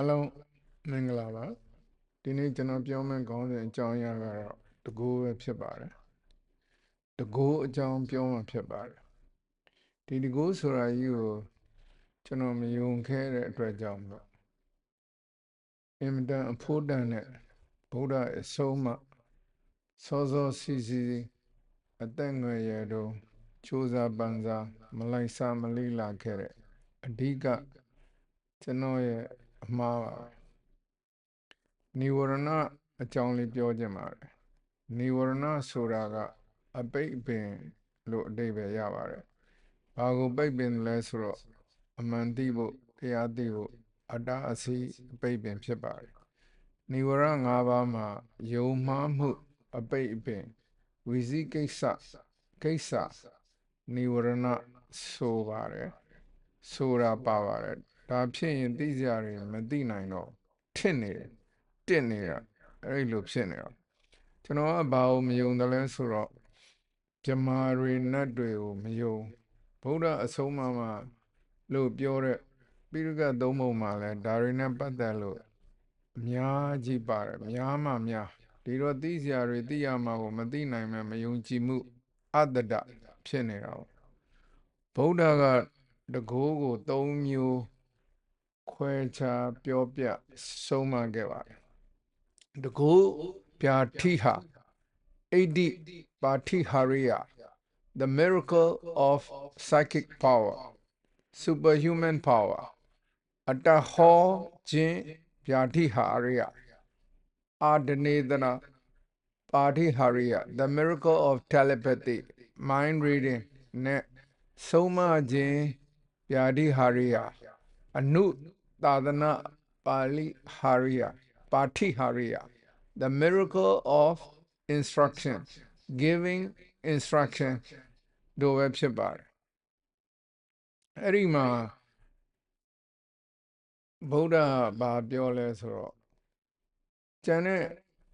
အလုံးမင်္ဂလာပါဒီနေ့ကျွန်တော်ပြောမယ့်ခေါင်းစဉ်အကြောင်းအရာကတော့တကူပဲဖြစ်ပါတယ်တကူအကြောင်းပြောမှဖြစ်ပါတယ်ဒီတကူဆိုတာကြီးကိုကျွန်တော်မယုံခဲတဲ့အတွက်ကြောင့်လို့အင်မတန်အဖို့တန်တဲ့ဗုဒ္ဓအဆုံးမစောစောစီစီအသက်ငယ်ရတော့စူးစားပန်းစားမလိုက်စားမလိလာခဲ့တဲ့အဓိကကျွန်တော်ရဲ့ အမှားပါပဲနိဝရဏအကြောင်းလေးပြောခြင်းပါတယ်နိဝရဏဆိုတာကအပိတ်ပင်လို့အဓိပ္ပာယ်ရပါတယ်ဘာကိုပိတ်ပင်လဲဆိုတော့အမှန်သိဖို့တရားသိဖို့အတ္တအစီအပိတ်ပင်ဖြစ်ပါတယ်နိဝရဏ၅ပါးမှာယုံမှားမှုအပိတ်ပင်ဝီစီကိစ္စကိစ္စနိဝရဏဆိုပါတယ်ဆိုတာပါပါတယ် ဒါဖြစ်ရင်သိစရာတွေမသိနိုင်တော့ထစ်နေတယ်တစ်နေတာအဲ့လိုဖြစ်နေတော့ကျွန်တော်ကဘာလို့မယုံတယ်လဲဆိုတော့မြမာတွေနတ်တွေကိုမယုံဗုဒ္ဓအဆုံးအမမှာလို့ပြောတဲ့ပိရကသုံးပုံမှာလဲဒါတွေနဲ့ပတ်သက်လို့အများကြီးပါတယ်များမှများဒီတော့သိစရာတွေသိရမှာကိုမသိနိုင်မှမယုံကြည်မှုအတ္တဒဖြစ်နေတာဗုဒ္ဓကတကိုးကို၃မျိုး ခွဲခြားပြောပြဆုံးမခဲ့ပါတယ်တကုပြာထိဟာအိဒိပါထိဟာရိယ the miracle of psychic power superhuman power အတဟောခြင်းပြာထိဟာရိယအာဒနေတနာပါထိဟာရိယ the miracle of telepathy mind reading နဲ့ဆုံးမခြင်းပြာထိဟာရိယအနု သာသနာပါဠိဟာရိယပါဠိဟာရိယ the miracle of instruction giving instruction တို့ပဲဖြစ်ပါတယ်အဲ့ဒီမှာဗုဒ္ဓဘာပြောလဲဆိုတော့ကျန်တဲ့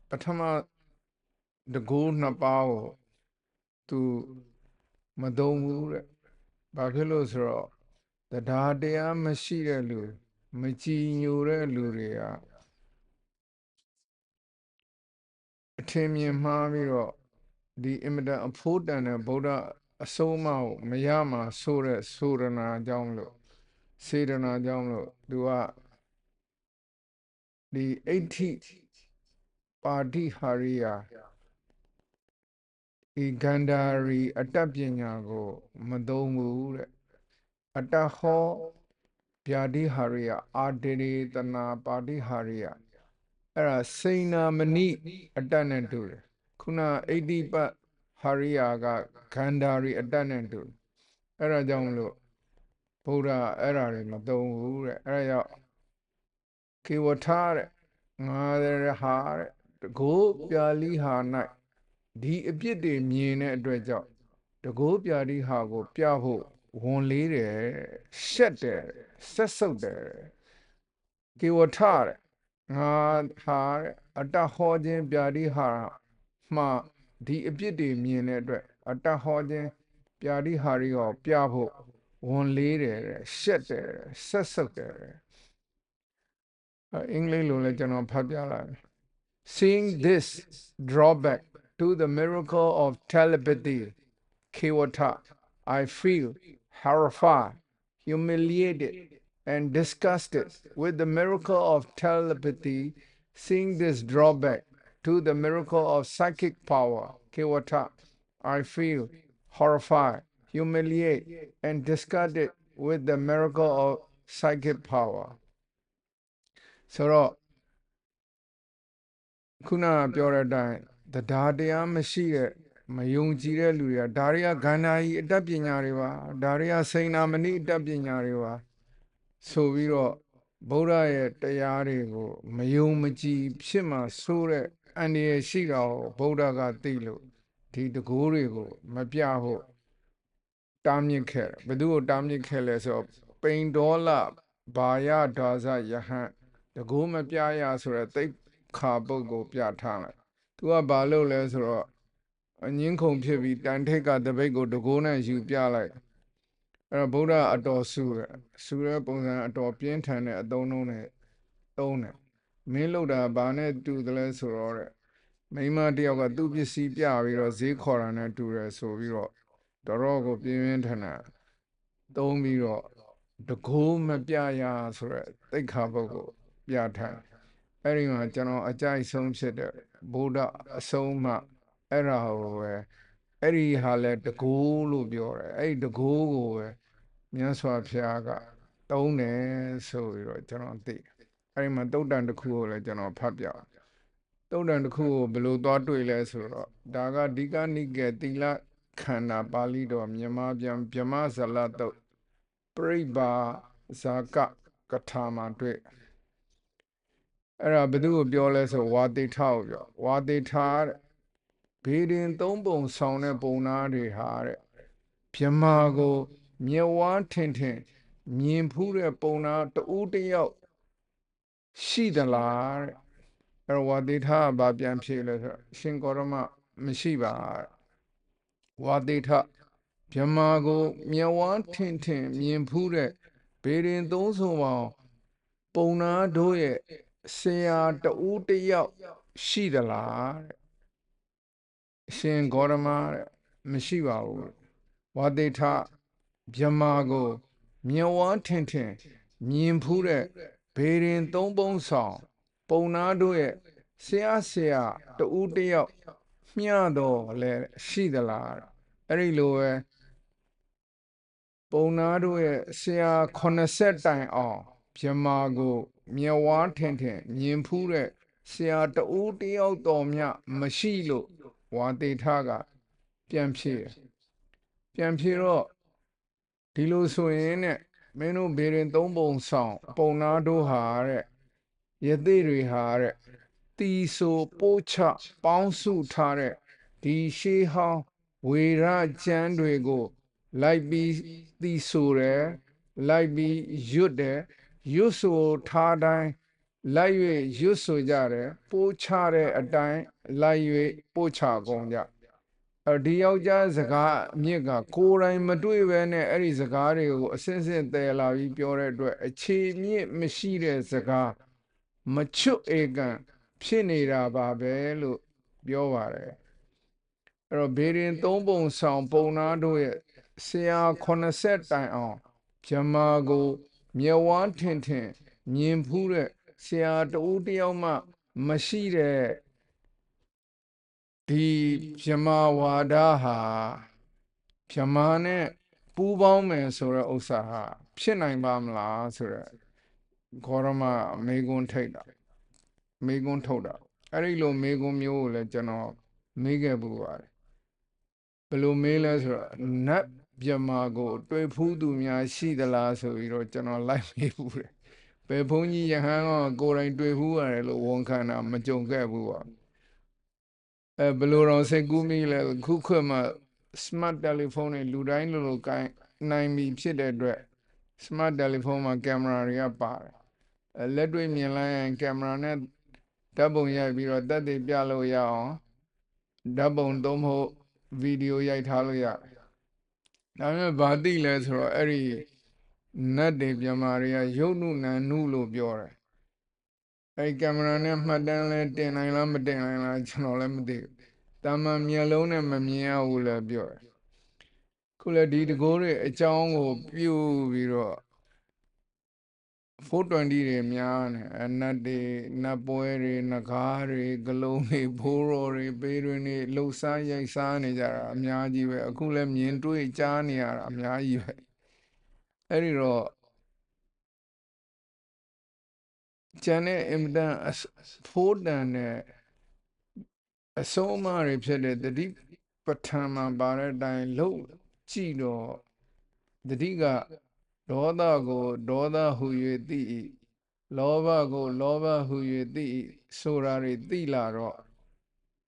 ပထမတကူနှစ်ပါးကိုသူမသုံးဘူးတဲ့ဘာဖြစ်လို့ဆိုတော့တရားတရားမရှိတဲ့လူ မကြည်ညိုတဲ့လူတွေကအထင်မြင်မှားပြီးတော့ဒီအင်မတန်အဖို့တန်တဲ့ဗုဒ္ဓအဆုံးအမကိုမရမှာဆိုတဲ့ဆိုရနာကြောင့်လို့စေရနာကြောင့်လို့သူကဒီအဋ္ဌိပါတိဟာရိယာဒီဂန္ဓာရီ အတ္တပညာကို မသုံးဘူးတဲ့အတ္တဟော ဗျာတိဟာရိယအာဒေရိတနာပါတိဟာရိယအဲ့ဒါစိဏမဏိအတ္တနဲ့တူတယ်ခုနအိဋ္ဌိပဟာရိယကခန္ဓာရီအတ္တနဲ့တူတယ်အဲ့ဒါကြောင့်မလို့ဘုရားအဲ့ဒါတွေမသုံးဘူးတဲ့အဲ့ဒါကြောင့်ကေဝထာတဲ့ငါတဲ့ဟာတဲ့တကိုးပြာလိဟာ၌ဒီအပြစ်တွေမြင်တဲ့အတွက်ကြောင့်တကိုးပြာလိဟာကို ပြဖို့ ဝန်လေးတယ်ရှက်တယ်ဆက်ဆုပ်တယ်ကေဝထတဲ့ငါဟာအတဟောခြင်းပြာတိဟာမှဒီအပြစ်တွေမြင်တဲ့အတွက်အတဟောခြင်းပြာတိဟာရီကိုပြဖို့ဝန်လေးတယ်ရှက်တယ်ဆက်ဆုပ်တယ်အင်္ဂလိပ်လိုလည်းကျွန်တော်ဖတ်ပြလိုက် seeing this drawback to the miracle of telepathy kewata i feel horrified, humiliated, and disgusted with the miracle of telepathy, seeing this drawback to the miracle of psychic power, Kewata, I feel horrified, humiliated, and disgusted with the miracle of psychic power. ဆိုတော့ခုနပြောတဲ့အတိုင်းတရားတရားမရှိတဲ့ မယုံကြည်တဲ့လူတွေကဒါတွေကဂန္ဓာကြီးအတတ်ပညာတွေပါဒါတွေကစိဏမဏိအတတ်ပညာတွေပါဆိုပြီးတော့ဗုဒ္ဓရဲ့တရားတွေကိုမယုံမကြည်ဖြစ်မှဆိုတဲ့အန္တရာယ်ရှိတာကိုဗုဒ္ဓကသိလို့ဒီတကိုးတွေကိုမပြဖို့တားမြစ်ခဲ့ဘယ်သူကိုတားမြစ်ခဲ့လဲဆိုတော့ပိန်ဒေါလဘာယဒါဇယဟန်တကိုးမပြရဆိုတဲ့သိခါပုတ်ကိုပြထားလိုက်သူကဘာလုပ်လဲဆိုတော့ အငင်းခုန်ဖြစ်ပြီးတန်ထိတ်ကတပိတ်ကိုတကိုးနဲ့ယူပြလိုက်အဲ့တော့ဗုဒ္ဓအတော်ဆူတယ်ဆူတဲ့ပုံစံအတော်ပြင်းထန်တဲ့အသုံးလုံးနဲ့သုံးတယ်မင်းလောက်တာဘာနဲ့တူတယ်လဲဆိုတော့တဲ့မိန်းမတယောက်ကသူ့ပစ္စည်းပြပြီးတော့ဈေးခေါ်တာနဲ့တူတယ်ဆိုပြီးတော့တော်တော်ကိုပြင်းပြင်းထန်ထန်သုံးပြီးတော့တကိုးမပြရဆိုရက်သိက္ခာပုဒ်ကိုပြထိုင်အဲ့ဒီမှာကျွန်တော်အကြိုက်ဆုံးဖြစ်တဲ့ဗုဒ္ဓအဆုံးအမ အဲ့ဒါကိုပဲအဲ့ဒီဟာလဲတကိုးလို့ပြောတယ်အဲ့ဒီတကိုးကိုပဲမြတ်စွာဘုရားကတုံးတယ်ဆိုပြီးတော့ကျွန်တော်သိတယ်အဲ့ဒီမှာတုတ်တန်တစ်ခုကိုလည်းကျွန်တော်ဖတ်ပြတုတ်တန်တစ်ခုကိုဘယ်လိုသွားတွေ့လဲဆိုတော့ဒါကဒီကနိကေသီလခန္ဓာပါဠိတော်မြန်မာပြန်ဗြဟ္မဇလတုတ်ပြိပါဇာကကထာမှာတွေ့အဲ့ဒါဘယ်သူကိုပြောလဲဆိုဝါတိထကိုပြောဝါတိထတဲ့ ဘေးရင်သုံးပုံဆောင်တဲ့ပုံနာတွေဟာတဲ့မြမာကိုမြဝါထင်ထင်မြင်ဖူးတဲ့ပုံနာတူးတယောက်ရှိသလားတဲ့အဲ့တော့ဝါတိထကဘာပြန်ဖြေလဲဆိုရှင်ကောရမမရှိပါဝါတိထမြမာကိုမြဝါထင်ထင်မြင်ဖူးတဲ့ဘေးရင်သုံးဆုံပေါင်းပုံနာတို့ရဲ့ဆရာတူးတယောက်ရှိသလားတဲ့အ ရှင်ဂေါရမတဲ့မရှိပါဘူးဝါတိထမြမာကိုမြဝါထင်ထင်မြင်ဖူးတဲ့ဘေရင်သုံးပုံဆောင် ပုံနာတို့ရဲ့ဆရာဆရာတူးတယောက်မျှတော့လဲရှိသလားအဲ့ဒီလိုပဲပုံနာတို့ရဲ့ဆရာ80တိုင်အောင်မြမာကိုမြဝါထင်ထင်မြင်ဖူးတဲ့ဆရာတူးတယောက်တော်မြမရှိလို့ ဝါတေထကပြန်ဖြေပြန်ဖြေတော့ဒီလိုဆိုရင်နဲ့မင်းတို့ဘေရင်သုံးပုံဆောင်ပုံနာတို့ဟာတဲ့ယသိတွေဟာတဲ့တီဆိုပိုးချပေါင်းစုထားတဲ့ဒီရှေးဟောင်းဝေရကျမ်းတွေကို လိုက်ပြီးတီဆိုတယ်လိုက်ပြီးရွတ်တယ်ရွတ်ဆိုထားတိုင်း လိုက်၍ရွတ်ဆိုကြတယ်ပိုးချတဲ့အတိုင်းလိုက်၍ပို့ချကုန်ကြအဲဒီယောက်ျားစကားအမြစ်ကကိုယ်တိုင်မတွေ့ပဲနဲ့အဲ့ဒီစကားတွေကိုအစင်းစင်းတည်လာပြီးပြောတဲ့အတွက်အခြေမြစ်မရှိတဲ့စကားမချွတ်ဧကံဖြစ်နေတာပါပဲလို့ပြောပါတယ်အဲ့တော့ဘေရင်သုံးပုံဆောင်ပုံနာတို့ရဲ့ဆရာ80တိုင်အောင်ဂျမာကိုမြေဝါထင်ထင်မြင်ဖူးတဲ့ ဆရာတဦးတယောက်မှ မရှိတဲ့ဒီဗြဟ္မာဝါဒဟာဗြဟ္မာနဲ့ပူးပေါင်းမယ်ဆိုတဲ့ဥစ္စာဟာဖြစ်နိုင်ပါမလားဆိုတော့ဂေါရမမေကွန်းထိတ်တာမေကွန်းထုတ်တာအဲ့ဒီလိုမေကွန်းမျိုးကိုလည်းကျွန်တော်မေးခဲ့ပူပါတယ်ဘယ်လိုမေးလဲဆိုတော့နတ်ဗြဟ္မာကို တွေ့ဖူးသူများရှိသလားဆိုပြီးတော့ကျွန်တော်လိုက်မေးပူတယ် ဘယ်ဘုန်းကြီးယဟန်ကကိုယ်တိုင်တွေ့ဖူးရတယ်လို့ဝန်ခံတာမကြုံခဲ့ဘူးပါအဲဘယ်လိုတော့စိတ်ကူးမိလဲခုခွတ်မှာ smart telephone တွေလူတိုင်းလိုလိုကိုင်နိုင်ပြီဖြစ်တဲ့အတွက် smart telephone မှာကင်မရာတွေကပါတယ်အဲလက်တွေ့မြင်လိုက်ရင်ကင်မရာနဲ့ဓာတ်ပုံရိုက်ပြီးတော့တက်တည်ပြလို့ရအောင်ဓာတ်ပုံသုံးဖို့ဗီဒီယိုရိုက်ထားလို့ရတယ်ဒါပေမဲ့ဘာသိလဲဆိုတော့အဲ့ဒီ နတ်တွေပြမာတွေကရုပ်နုနာနုလို့ပြောတယ်အဲ့ကင်မရာနဲ့မှတ်တမ်းလဲတင်နိုင်လားမတင်နိုင်လားကျွန်တော်လည်းမသိဘူးတာမန်မျက်လုံးနဲ့မမြင်ရဘူးလည်းပြောတယ်ခုလည်းဒီတကိုးတွေအကြောင်းကိုပြုပြီးတော့420တွေများနေအနတ်တွေနတ်ပွဲတွေနဂါးတွေဂလုံးတွေဘိုးတော်တွေပေးတွင်တွေလှုပ်ရှားရိုက်စားနေကြတာအများကြီးပဲအခုလည်းမြင်တွေ့ကြားနေရတာအများကြီးပဲ အဲ့ဒီတော့ကျန်တဲ့အင်မတန်ဖိုးတန်တဲ့အဆုံးအမတွေဖြစ်တဲ့တတိပဋ္ဌာန်မှာပါတဲ့အတိုင်းလှုပ်ကြည့်တော့တတိကဒေါသကိုဒေါသဟု၍သိ၏လောဘကို လောဘဟု၍သိ၏ဆိုတာတွေသိလာတော့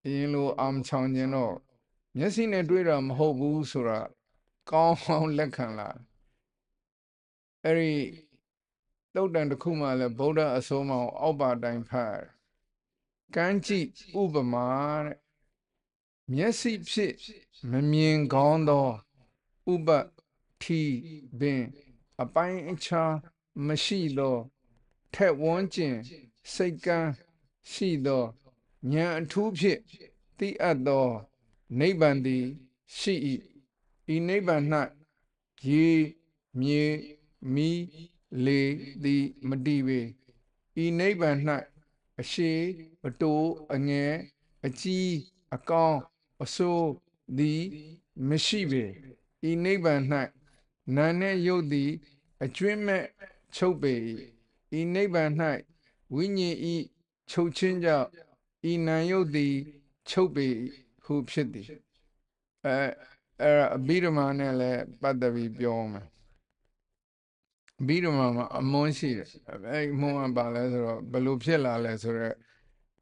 အရင်လိုအာမချောင်ခြင်းတော့မျက်စိနဲ့တွေ့တာမဟုတ်ဘူးဆိုတာကောင်းကောင်းလက်ခံလာ အဲ့ဒီတုတ်တန်တစ်ခုမှလည်းဗုဒ္ဓအစိုးမောင်အောက်ပါတိုင်းဖတ်ကမ်းကြည့်ဥပမာတဲ့မျက်စိဖြစ်မမြင်ကောင်းသောဥပထီပင်အပိုင်းအခြားမရှိသောထက်ဝန်းကျင်စိတ်ကန်းရှိသောဉာဏ်အထူးဖြင့်သိအပ်သောနိဗ္ဗာန်သည်ရှိ၏ဤနိဗ္ဗာန်၌ရေမြေ မီးလေသည်မတည်ပေဤနိဗ္ဗာန်၌အရှိအတိုးအငယ်အကြီးအကောင်းအဆိုးသည်မရှိပေဤနိဗ္ဗာန်၌နာနဲ့ယုတ်သည်အကျွင့်မဲ့ချုပ်ပေ၏ဤနိဗ္ဗာန်၌ဝိညာဉ်ဤချုပ်ချင်းကြောင့်ဤနာယုတ်သည်ချုပ်ပေဟုဖြစ်သည်အဲအဲ့ဒါအဘိဓမ္မာနဲ့လည်းပတ်သက်ပြီးပြောမယ် အဘိဓမ္မာမှာအမွန်းရှိတယ်အဲ့ဒီအမွန်းကဘာလဲဆိုတော့ဘယ်လိုဖြစ်လာလဲဆိုတော့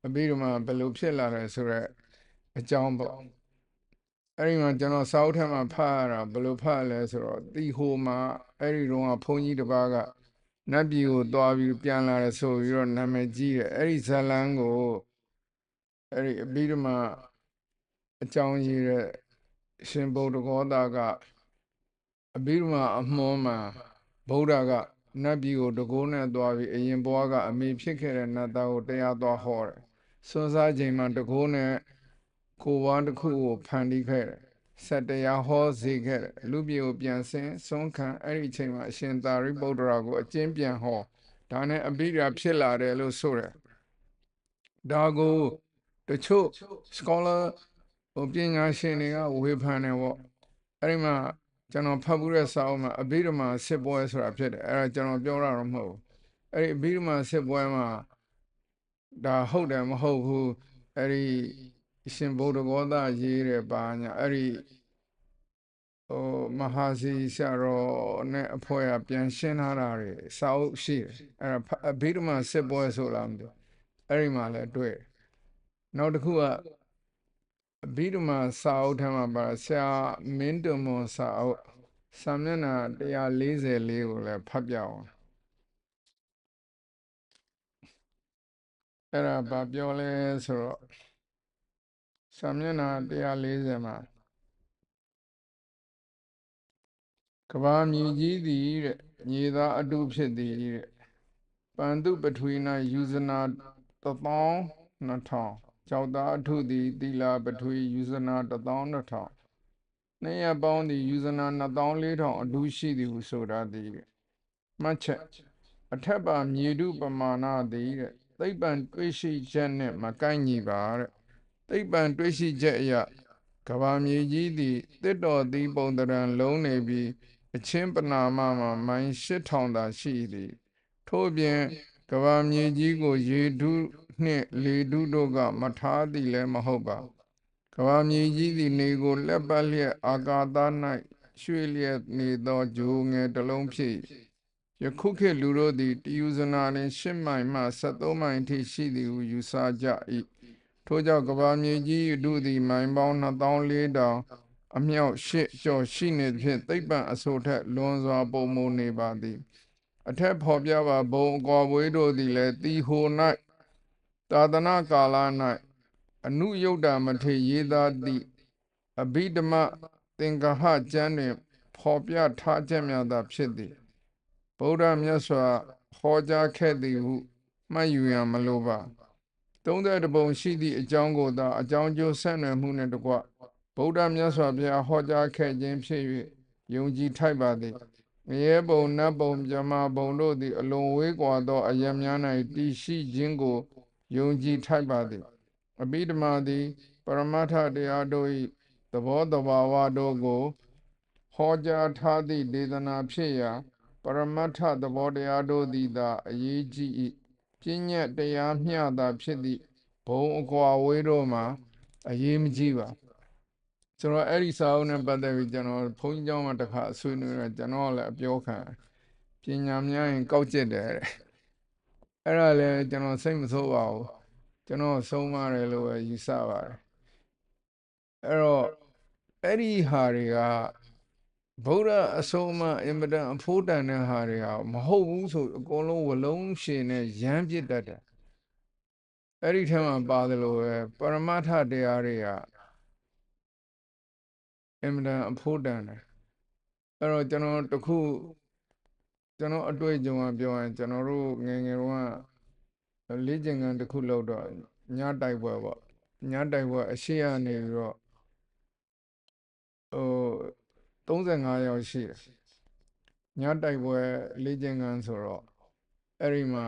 အဘိဓမ္မာဘယ်လိုဖြစ်လာလဲဆိုတော့အကြောင်းပေါ့အဲ့ဒီမှာကျွန်တော်စာအုပ်ထဲမှာဖတ်ရတာဘယ်လိုဖတ်လဲဆိုတော့တီဟိုမှာအဲ့ဒီတော့ဘုန်းကြီးတစ်ပါးကနတ်ပြည်ကိုသွားပြီးပြန်လာတယ်ဆိုပြီးတော့နာမည်ကြီးတယ်အဲ့ဒီဇလန်းကိုအဲ့ဒီအဘိဓမ္မာအကြောင်းရေးတဲ့ရှင်ဗုဒ္ဓဂောတာကအဘိဓမ္မာအမွှန်းမှာ ဗုဒ္ဓကနတ်ပြည်ကိုတကိုးနဲ့သွားပြီးအရင်ဘဝကအမေဖြစ်ခဲ့တဲ့နတ်သားကိုတရားသွားဟောတယ်စွန်းစားချိန်မှာတကိုးနဲ့ကိုဝါတစ်ခုကိုဖန်တီးခဲ့တယ်ဆက်တရားဟောစေခဲ့တယ်လူပြည်ကိုပြန်ဆင်းစွန့်ခံအဲ့ဒီအချိန်မှာအရှင်သာရိပုတ္တရာကိုအကျဉ်းပြန်ဟောဒါနဲ့အဘိဓါဖြစ်လာတယ်လို့ဆိုတယ်ဒါကိုတချို့ scholar ဟိုပညာရှင်တွေကဝေဖန်တယ်ပေါ့အဲ့ဒီမှာ ကျွန်တော်ဖတ်ဘူးတဲ့စာအုပ်မှာအဘိဓမ္မာစစ်ပွဲဆိုတာဖြစ်တယ်အဲ့ဒါကျွန်တော်ပြောတာတော့မဟုတ်ဘူးအဲ့ဒီအဘိဓမ္မာစစ်ပွဲမှာဒါဟုတ်တယ်မဟုတ်ဘူးအဲ့ဒီရှင်ဗုဒ္ဓဂောသရေးတယ်ပါညာအဲ့ဒီဟိုမဟာစီဆရာတော်နဲ့အဖွဲ့ကပြန်ရှင်းထားတာတွေစာအုပ်ရှိတယ်အဲ့ဒါအဘိဓမ္မာစစ်ပွဲဆိုလားမသိဘူးအဲ့ဒီမှာလည်းတွေ့နောက်တစ်ခုက အဘိဓမ္မာစာအုပ်ထဲမှာပါဆရာမင်းတုံမွန်စာအုပ်စာမျက်နှာ144ကိုလည်းဖတ်ပြအောင်အဲ့ဒါဘာပြောလဲဆိုတော့စာမျက်နှာ140မှာကဘာမြေကြီးသည်တဲ့မြေသားအတုဖြစ်သည်တဲ့ပန္တုပထွေ၌ယူဇနာ12000 ကြောက်သားအထုသည်သီလာပထွေယူဇနာ12000နှစ်ရပေါင်းသည်ယူဇနာ24000အတူရှိသည်ဟုဆိုတာသည်မှတ်ချက်အထက်ပါမြေတုပမာဏသည်တဲ့သိပ္ပံတွေးရှိချက်နှင့်မကိုက်ညီပါတဲ့သိပ္ပံတွေးရှိချက်အရကဘာမြေကြီးသည်တစ်တော်သည်ပုံတရံလုံးနေပြီးအချင်းပနာမမှာမိုင်း8000သာရှိသည်ထို့ပြင်ကဘာမြေကြီးကိုရေထု နှင့်လေထုတို့က မထားသည်လည်းမဟုတ်ပါကဘာမြေကြီးသည်နေကိုလက်ပတ်လျက်အာကာသ၌ရွှေလျက်နေသောဂျိုးငယ်တစ်လုံးဖြစ်ယခုခေတ်လူတို့သည်တယူဇနာနှင့်၈မိုင်မှ73မိုင်အထိရှိသည်ဟုယူဆကြ၏ထို့ကြောင့်ကဘာမြေကြီးတို့သည်မိုင်ပေါင်း2400အမြောက်ရှစ်ကျော်ရှိနေဖြင့်သိပ္ပံအဆိုထက်လွန်စွာပုံမနေပါသည် အထက်ဖော်ပြပါဘုံအကွာဝေးတို့သည်လည်းတီဟို၌ သာသနာကာလ၌အနုယုတ်တာမထေရေးသားသည့်အဘိဓမ္မသင်္ကဟကျမ်းတွင်ဖော်ပြထားချက်များသာဖြစ်သည်ဗုဒ္ဓမြတ်စွာဟောကြားခဲ့သည်ဟုမှတ်ယူရန်မလိုပါ30ပုံရှိသည့်အကြောင်းကိုသာအကြောင်းကျိုးဆက်နွယ်မှုနှင့်တကွဗုဒ္ဓမြတ်စွာဘုရားဟောကြားခဲ့ခြင်းဖြစ်၍ယုံကြည်ထိုက်ပါသည်ငရဲပုံနတ်ပုံမြမပုံတို့သည်အလွန်ဝေးကွာသောအယံများ၌တည်ရှိခြင်းကို ယုံကြည်ထိုက်ပါသည်အဘိဓမ္မာသည်ပရမတ္ထတရားတို့၏သဘောတဘာဝတို့ကိုဟောကြားထားသည့်ဒေသနာဖြစ်ရာပရမတ္ထသဘောတရားတို့သည်သာအရေးကြီး၏ပြဉ္ညတ်တရားမျှသာဖြစ်သည့်ဘုံအကွာဝေးတို့မှာအရေးမကြီးပါဆိုတော့အဲ့ဒီစာအုပ်နဲ့ပတ်သက်ပြီးကျွန်တော်ဘုန်းကြီးကျောင်းမှာတစ်ခါဆွေးနွေးတော့ကျွန်တော်လည်းအပြောခံပညာများရင်ကောက်ကျစ်တယ်တဲ့ အဲ့ဒါလည်းကျွန်တော်စိတ်မဆိုးပါဘူးကျွန်တော်ဆုံးမတယ်လို့ပဲယူဆပါတယ်အဲ့တော့အဲ့ဒီဟာတွေကဗုဒ္ဓအဆုံးအမအင်မတန်အဖို့တန်တဲ့ဟာတွေကမဟုတ်ဘူးဆိုအကုန်လုံးဝလုံးရှင်နဲ့ရမ်းပြစ်တတ်တယ်အဲ့ဒီထဲမှာပါတယ်လို့ပဲပရမတ္ထတရားတွေကအင်မတန်အဖို့တန်တယ်အဲ့တော့ကျွန်တော်တခုတ ကျွန်တော်အတွေ့အကြုံကပြောရင်ကျွန်တော်တို့ငယ်ငယ်တုန်းကလေ့ကျင့်ခန်းတစ်ခုလုပ်တော့ညတိုက်ပွဲပေါ့ညတိုက်ပွဲအရှိရနေပြီးတော့ဟို35ယောက်ရှိတယ်ညတိုက်ပွဲလေ့ကျင့်ခန်းဆိုတော့အဲ့ဒီမှာ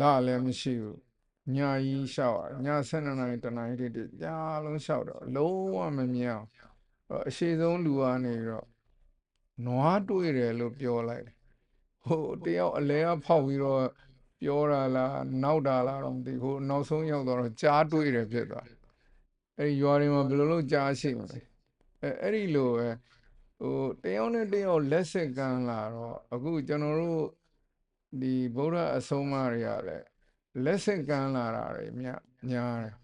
လာလည်းမရှိဘူးညကြီးလျှောက်ည7နာရီတနာရီတိတိကြားလုံးလျှောက်တော့လုံးဝမမြင်အောင်အရှိဆုံးလူကနေပြီးတော့ နွားတွေ့တယ်လို့ပြောလိုက်တယ်ဟိုတယောက်အလဲကဖောက်ပြီးတော့ပြောတာလားနောက်တာလားတော့မသိဘူးနောက်ဆုံးရောက်တော့ကြားတွေ့တယ်ဖြစ်သွားအဲ့ဒီရွာတွေမှာဘယ်လိုလုပ်ကြားရှိမလဲအဲအဲ့ဒီလိုပဲဟိုတယောက်နဲ့တယောက်လက်ဆက်ကမ်းလာတော့အခုကျွန်တော်တို့ဒီဗုဒ္ဓအဆုံးအမတွေကလည်းလက်ဆက်ကမ်းလာတာတွေမြများတယ်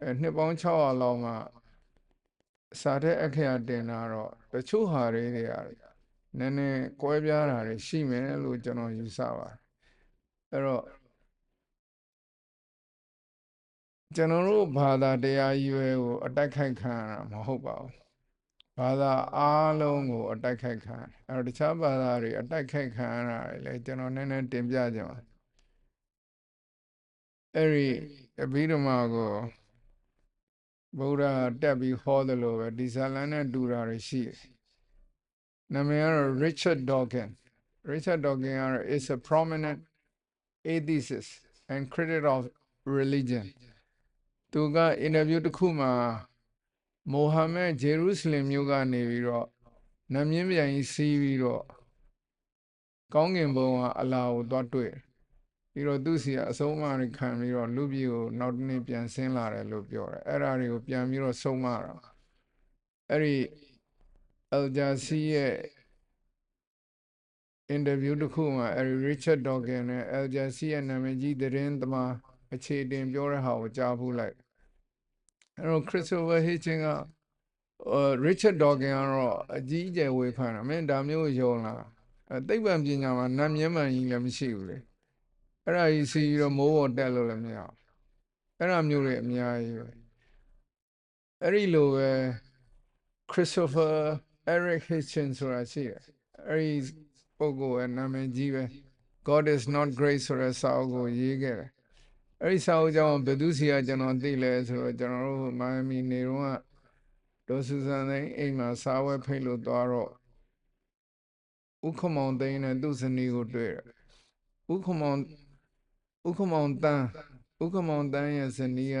အဲနှစ်ပေါင်း600လောက်မှ စာတဲ့အခရာတင်တာတော့တချို့ဟာတွေတွေရတယ်နည်းနည်းကွဲပြားတာတွေရှိမယ်လို့ကျွန်တော်ယူဆပါတယ်အဲ့တော့ကျွန်တော်တို့ဘာသာတရားကြီးပဲကို အတိုက်ခိုက်ခံရတာမဟုတ်ပါဘူးဘာသာအားလုံးကို အတိုက်ခိုက်ခံအဲ့တော့တခြားဘာသာတွေအတိုက်ခိုက်ခံရတာတွေလည်းကျွန်တော်နည်းနည်းတင်ပြကြပါအဲ့ဒီအဘိဓမ္မာကို ဗုဒ္ဓတက်ပြီးဟောတယ်လို့ပဲဒီဇာလန်နဲ့တူတာတွေရှိတယ်နာမည်ကတော့ Richard Dawkins Richard Dawkins ကတော့ is a prominent atheist and critic of religion သူကအင်တာဗျူးတစ်ခုမှာမိုဟာမက်ဂျေရုဆလင်မြို့ကနေပြီးတော့နမင်းပြန်ကြီးစီးပြီးတော့ကောင်းကင်ဘုံကအလာကိုသွားတွေ့ ပြီးတော့သူ့စီကအဆုံးအမတွေခံပြီးတော့လူပြည်ကိုနောက်တနေ့ပြန်ဆင်းလာတယ်လို့ပြောတယ်အဲ့ဒါတွေကိုပြန်ပြီးတော့ဆုံးမတာအဲ့ဒီအယ်ဂျာစီရဲ့အင်တာဗျူးတစ်ခုမှာအဲ့ဒီ Richard Dawkins နဲ့ Al Jazeera ရဲ့နာမည်ကြီးသတင်းသမားအခြေတင်ပြောတဲ့ဟာကိုကြားဖူးလိုက်အဲ့တော့ Christopher Hitchens က Richard Dawkins ကတော့အကြီးအကျယ်ဝေဖန်တာမင်းဒါမျိုးယုံလားအဲသိပ္ပံပညာမှာနတ်မျက်မှန်ကြီးလည်းမရှိဘူးလေ အဲ့ဒါကြီးစီပြီးတော့မိုးပေါ်တက်လို့လည်းမရဘူးအဲ့ဒါမျိုးတွေအများကြီးပဲအဲ့ဒီလိုပဲ Christopher Eric Hitchens ဆိုတာရှိတယ်အဲ့ဒီပုဂ္ဂိုလ်ရဲ့နာမည်ကြီးပဲ God is not great ဆိုတဲ့စာအုပ်ကိုရေးခဲ့တယ်အဲ့ဒီစာအုပ်ကြောင့်ဘယ်သူစီကကျွန်တော်သိလဲဆိုတော့ကျွန်တော်တို့မိုင်မီနေတော့ကဒေါ်ဆူဇန်သိန်းအိမ်မှာစာဝဲဖိတ်လို့သွားတော့ဥက္ကမောင်သိန်းနဲ့သူ့ဇနီးကိုတွေ့တယ်ဥက္ကမောင် ဥက္ကမောင်တန်းဥက္ကမောင်တန်းရဲ့ဇနီးက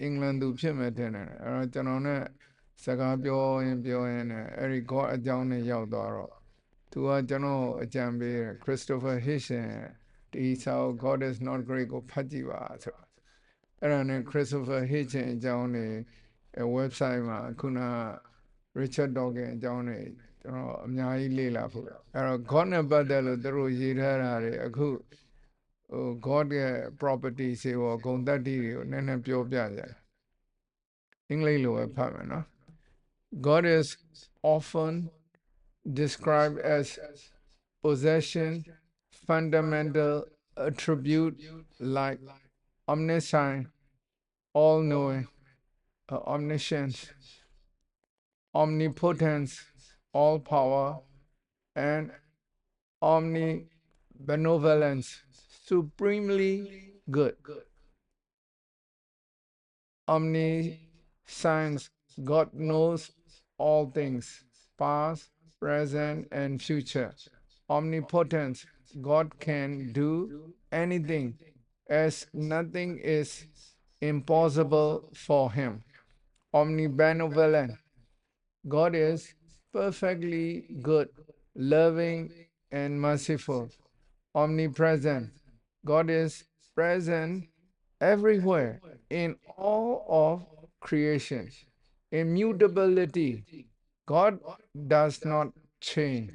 အင်္ဂလန်သူဖြစ်မဲ့တဲ့နဲ့အဲ့တော့ကျွန်တော်နဲ့စကားပြောရင်ပြောရင်နဲ့အဲ့ဒီ God အကြောင်းနဲ့ရောက်သွားတော့သူကကျွန်တော်အကြံပေးတယ် Christopher Hitchens ဒီစာအုပ် God is not great ကိုဖတ်ကြည့်ပါဆိုအဲ့ဒါနဲ့ Christopher Hitchens အကြောင်းနေ website မှာခုန Richard Dawkins အကြောင်းနေကျွန်တော်အများကြီးလေ့လာဖို့အဲ့တော့ God နဲ့ပတ်သက်လို့သူတို့ရေးထားတာတွေအခု ဟို God ရဲ့ properties တွေရောဂုဏ်သတ္တိတွေကိုနည်းနည်းပြောပြကြတယ်အင်္ဂလိပ်လိုပဲဖတ်မယ်နော် God is often described as possession fundamental attribute like omniscient all knowing uh, omniscience omnipotence all power and omnibenevolence supremely good. Omniscience, God knows all things, past, present, and future. Omnipotence, God can do anything, as nothing is impossible for him. Omnibenevolent, God is perfectly good, loving, and merciful. Omnipresent, God is present everywhere in all of creation. Immutability, God does not change.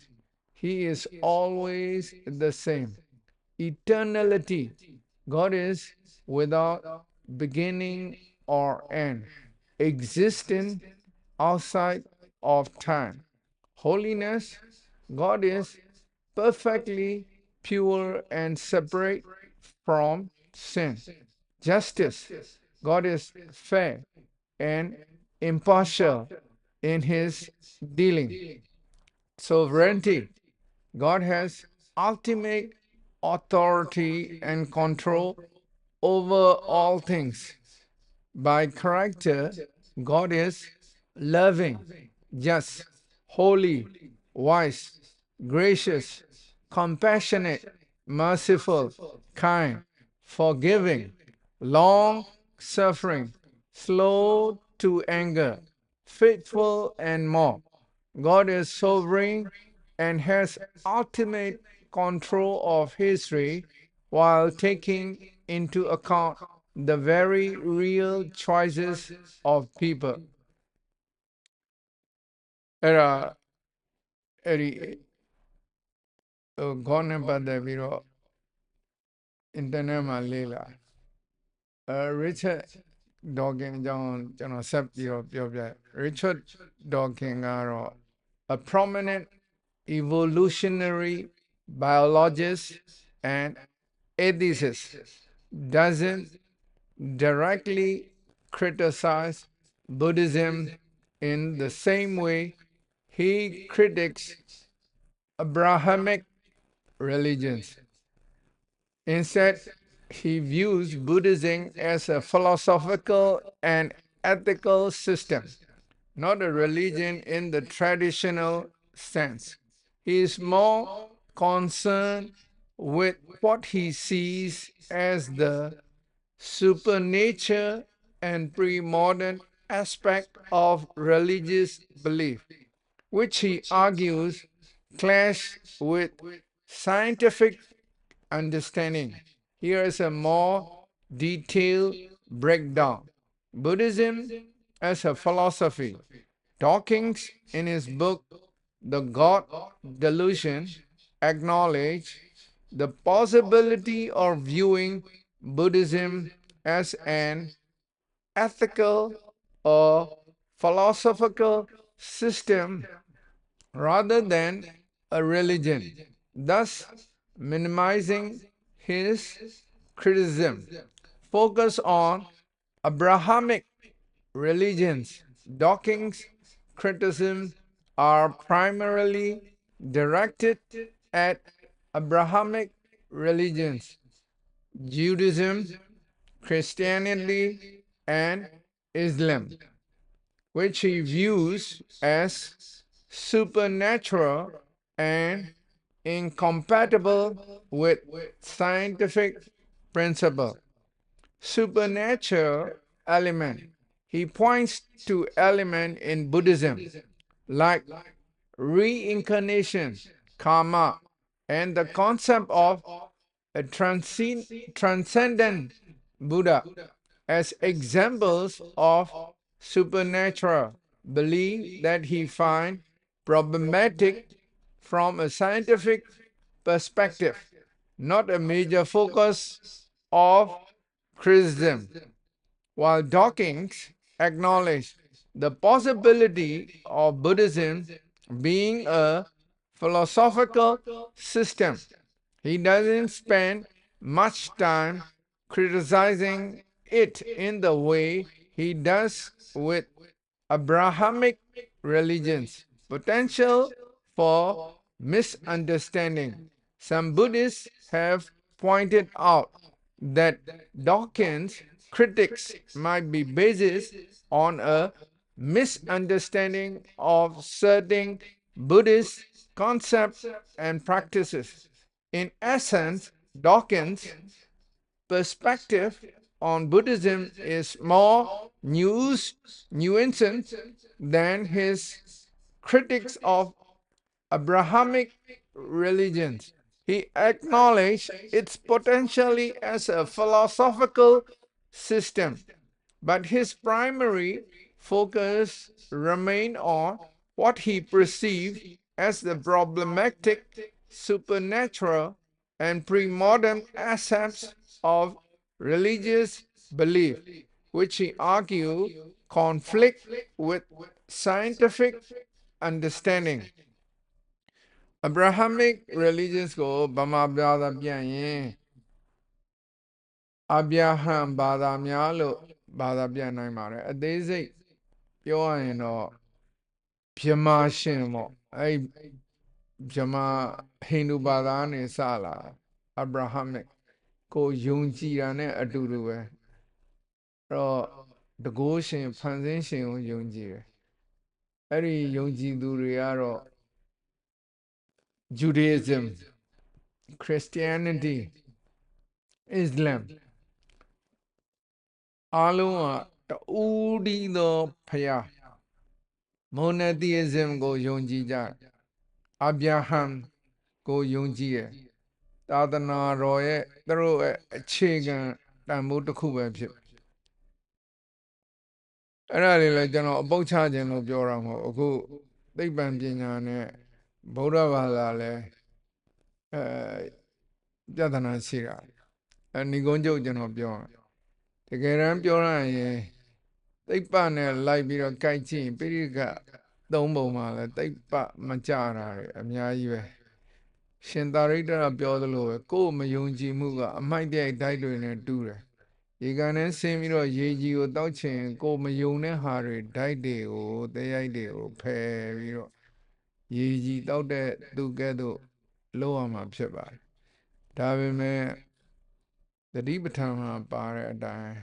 He is always the same. Eternality, God is without beginning or end, existing outside of time. Holiness, God is perfectly pure and separate from sin. Justice, God is fair and impartial in his dealing. Sovereignty, God has ultimate authority and control over all things. By character, God is loving, just, holy, wise, gracious, compassionate, merciful, kind, forgiving, long suffering, slow to anger, faithful, and more. God is sovereign and has ultimate control of history while taking into account the very real choices of people. အဲ့ဒါအဲ့ဒီ ဟိုခေါင်းနဲ့ပတ်သက်ပြီးတော့ internet မှာလေ့လာအဲ Richard Dawkins အကြောင်းကျွန်တော်ဆက်ပြီးတော့ပြောပြ Richard Dawkins ကတော့ a prominent evolutionary biologist and ethicist doesn't directly criticize Buddhism in the same way he critiques Abrahamic religions. Instead, he views Buddhism as a philosophical and ethical system, not a religion in the traditional sense. He is more concerned with what he sees as the supernature and pre-modern aspect of religious belief, which he argues clash with scientific understanding. Here is a more detailed breakdown. Buddhism as a philosophy. Dawkins, in his book The God Delusion, acknowledged the possibility of viewing Buddhism as an ethical or philosophical system rather than a religion, thus minimizing his criticism. Focus on Abrahamic religions. Dawkins' criticism are primarily directed at Abrahamic religions, Judaism, Christianity, and Islam, which he views as supernatural and incompatible with scientific principle. Supernatural element. He points to element in Buddhism like reincarnation, karma, and the concept of a transcend, transcendent Buddha as examples of supernatural belief that he finds problematic from a scientific perspective, not a major focus of criticism. While Dawkins acknowledged the possibility of Buddhism being a philosophical system, he doesn't spend much time criticizing it in the way he does with Abrahamic religions. Potential for misunderstanding. Some Buddhists have pointed out that Dawkins' critics might be based on a misunderstanding of certain Buddhist concepts and practices. In essence, Dawkins' perspective on Buddhism is more news, nuanced than his critics of Abrahamic religions. He acknowledged its potentially as a philosophical system, but his primary focus remained on what he perceived as the problematic, supernatural, and pre-modern aspects of religious belief, which he argued conflict with scientific understanding. Abrahamic religions ကိုဗမာဘာသာပြန်ရင်အဗျာဟံဘာသာများလို့ဘာသာပြန်နိုင်ပါတယ်အသေးစိတ်ပြောရရင်တော့ဗြဟ္မာရှင်ပေါ့အဲ့ဗြဟ္မာဟိန္ဒူဘာသာနဲ့စလာအဗြဟမစ်ကိုယုံကြည်တာနဲ့အတူတူပဲအဲ့တော့တကိုးရှင် ဖန်ဆင်းရှင်ကိုယုံကြည်တယ်အဲ့ဒီယုံကြည်သူတွေကတော့ Judaism Christianity Islam အားလုံးကတူဒီသောဖျား monotheism ကိုယုံကြည်ကြအာဗြဟံကိုယုံကြည်ရဲ့သာသနာတော်ရဲ့သူတို့ရဲ့အခြေခံတန်ဖိုးတစ်ခုပဲဖြစ်အဲ့ဒါလေးလည်းကျွန်တော်အပုတ်ချခြင်းလို့ပြောတာမဟုတ်အခုသိပ္ပံပညာနဲ့ ဗုဒ္ဓဘာသာလည်းအဲပြဿနာရှိတာအဲဏိကုံးချုပ်ကျွန်တော်ပြောတကယ်တမ်းပြောရရင်သိပ္ပံနဲ့လိုက်ပြီးတော့ကြိုက်ကြည့်ပိရိကသုံးပုံမှာလည်းသိပ္ပမကြတာတွေအများကြီးပဲရှင်သာရိတ္တရပြောသလိုပဲကိုယ်မယုံကြည်မှုကအမိုက်ပြိုက်တိုက်တွေနဲ့တူတယ်ရေကန်နဲ့ဆင်းပြီးတော့ရေကြီးကိုတောက်ချင်ကိုယ်မယုံတဲ့ဟာတွေဓာတ်တွေကိုတဲရိုက်တွေကိုဖယ်ပြီးတော့ ရေကြီးတောက်တဲ့သူကဲ့သို့လောက်ရမှာဖြစ်ပါတယ်ဒါပေမဲ့တတိပဋ္ဌာန်မှာပါတဲ့အတိုင်း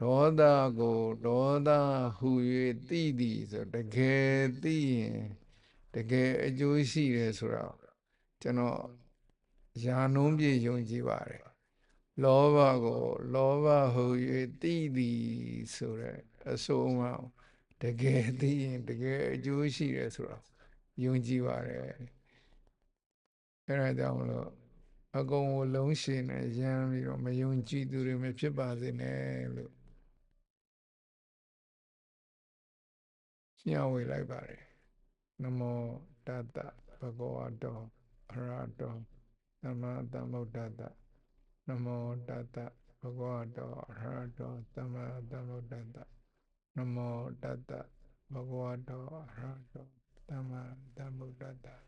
ဒေါသကိုဒေါသဟူ၍သိသည်ဆိုတကယ်သိရင်တကယ်အကျိုးရှိတယ်ဆိုတော့ကျွန်တော်ယာနှုံးပြေယုံကြည်ပါတယ်လောဘကိုလောဘဟူ၍သိသည်ဆိုတဲ့အဆိုအမတကယ်သိရင်တကယ်အကျိုးရှိတယ်ဆိုတော့ ယုံကြည်ပါတယ်အဲဒါကြောင့်မလို့အကုန်ကိုလုံးရှင်နဲ့ရမ်းပြီးတော့မယုံကြည်သူတွေမဖြစ်ပါစေနဲ့လို့ညဝေလိုက်ပါတယ်နမောတတ္တဘဂဝတောအရဟတောသမ္မာသမ္ဗုဒ္ဓတ္တနမောတတ္တဘဂဝတောအရဟတောသမ္မာသမ္ဗုဒ္ဓတ္တနမောတတ္တဘဂဝတောအရဟတော သမ္မာသမ္ဗုဒ္ဓတ္တ